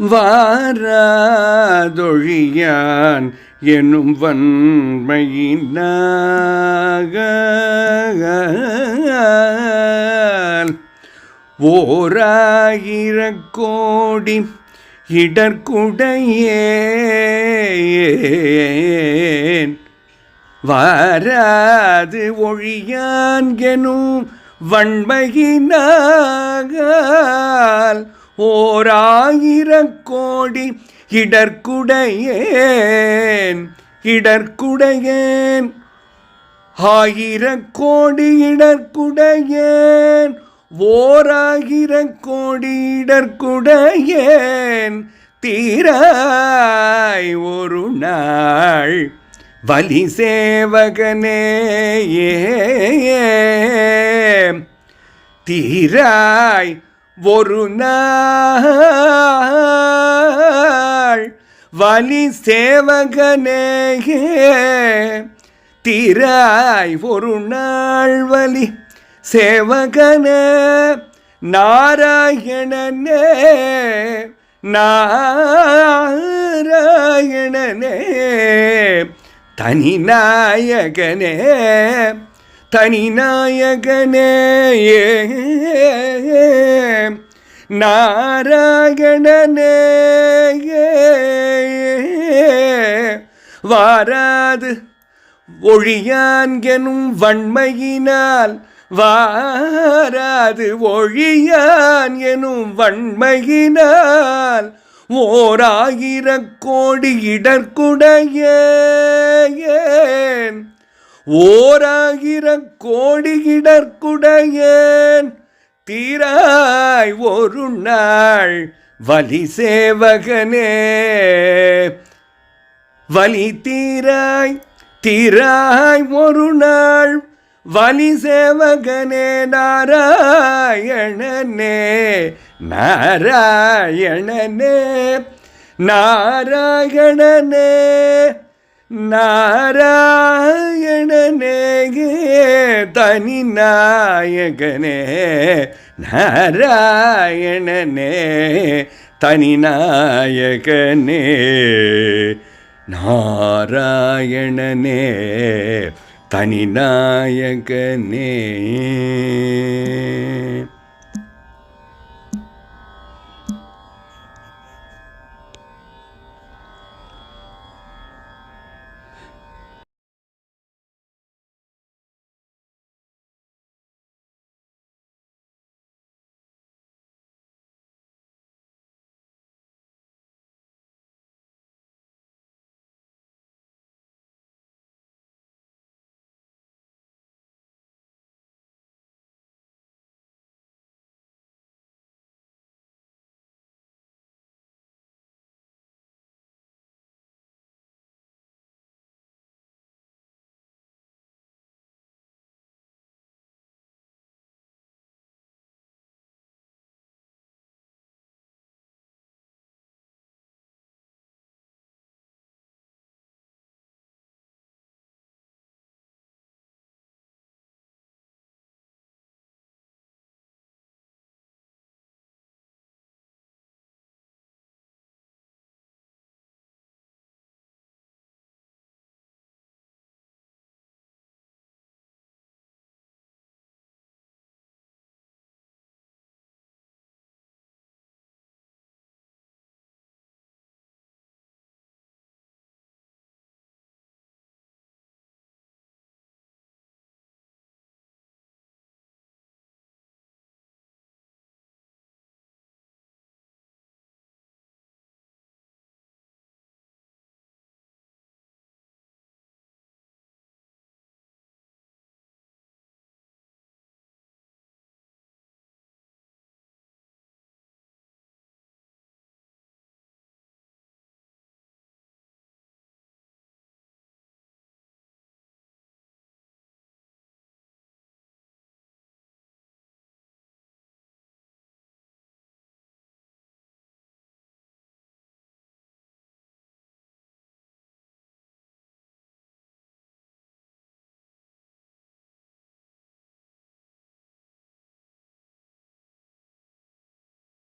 வாராதொழியான் எனும் வன்மையினாக ஓராயிர கோடி இடர்குடையேன். வாராது ஒழியான் எனும் வன்மையினார் ஓர் ஓராயிர கோடி இடர்குடையேன் இடர்குடையேன். ஆயிர கோடி இடர்குடையேன் ஓராயிர கோடி இடர்குடையேன். தீராய் ஒரு நாள் வலி சேவகனே தீராய் ஒரு நாள் வலி சேவகனே திராய் ஒரு நாள் வலி சேவகனே நாராயணனே நாராயணனே தனி நாயகனே தனி நாயகனே நாராயணனே வாராது ஒழியான் எனும் வன்மையினால் வாராது ஒழியான் எனும் வன்மையினால் ஓராயிர கோடி இடர்குடையேன் ஓராகிற கோடி தீராய் ஒரு நாள் வலி சேவகனே. வலி தீராய் தீராய் ஒரு நாள் வலி சேவகனே. நாராயணனே நாராயணனே நாராயணனே. நாராயணனே தனி நாயகனே நாராயணனே தனி நாயகனே நாராயணனே தனி நாயகனே.